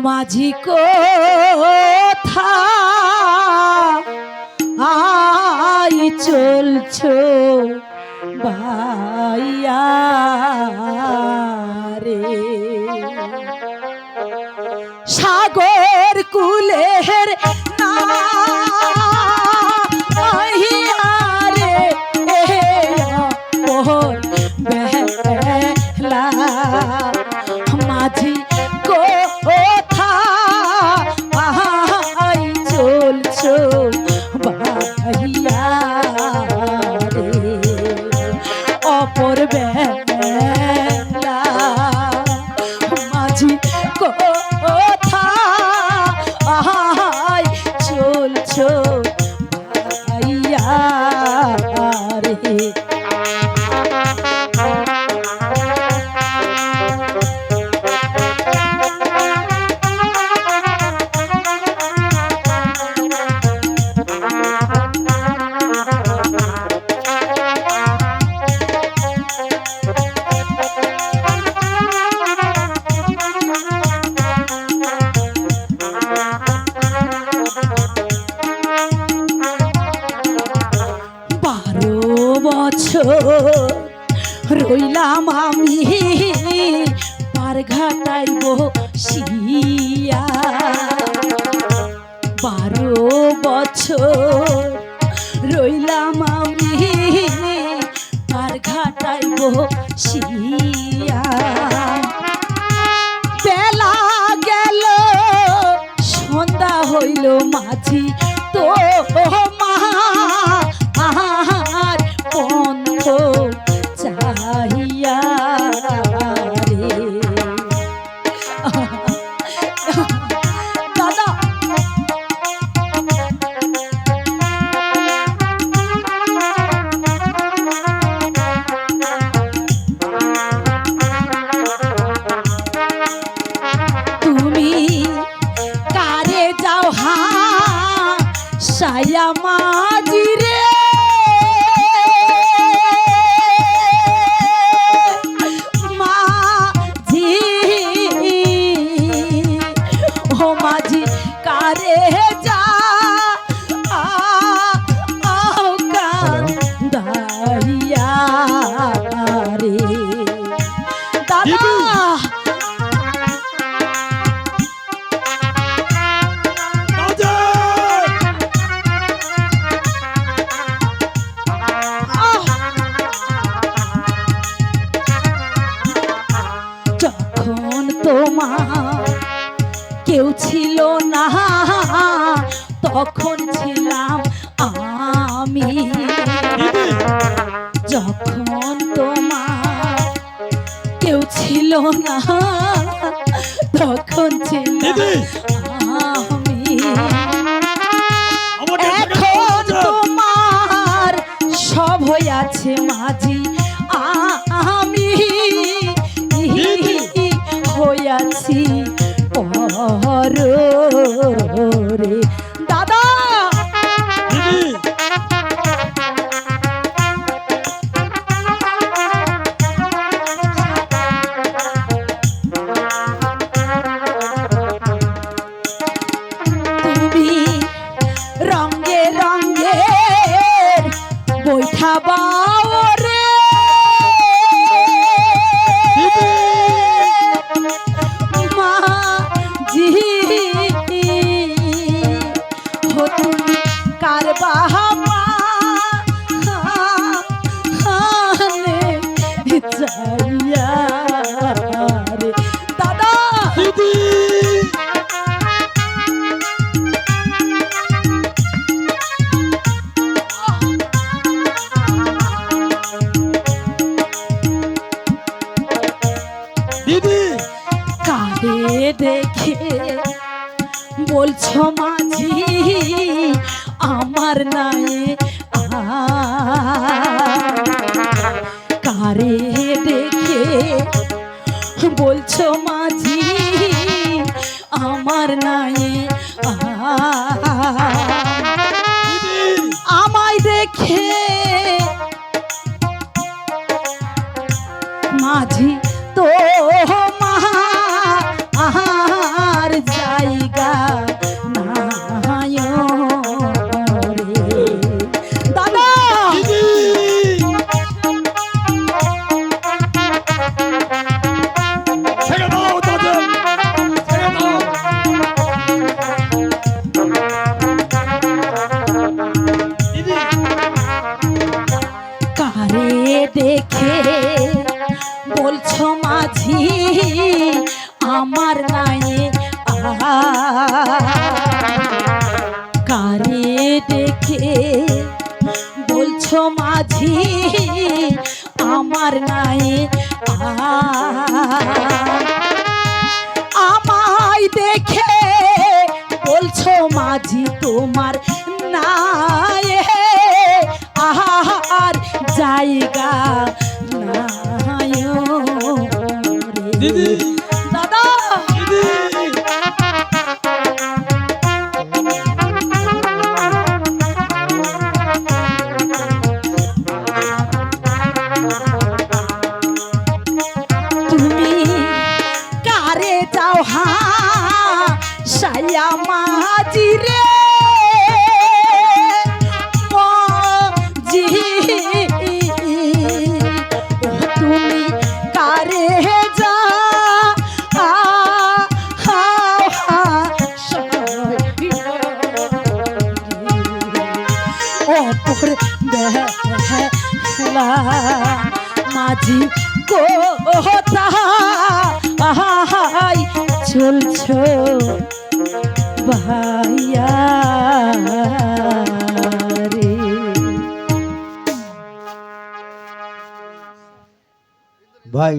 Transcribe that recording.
মাঝি কোথা? আই চলছো love. রইলাম আমি। পার ঘাটাই বসিয়া বারো বছর রইলাম আমি। পার ঘাটাই বসিয়া বেলা গেল, সন্ধ্যা হইল মাঝি। তো আমি যখন তোমার কেউ ছিল না তখন ছিলাম 宝宝 কাঁদে দেখে। বলছো মাঝি, আমার নাই কারে দেখে? বলছো মাঝি, আমার নাই আমায় দেখে। মাঝি তোমার দেখে বলছো মাঝি, আমার নাই কারে দেখে বলছো মাঝি, আমার নাই আমায় দেখে বলছো মাঝি, তোমার জায়গা নাই দিদি। সায়া মাঝি রে চলছ ভাইয়া রে। ভাই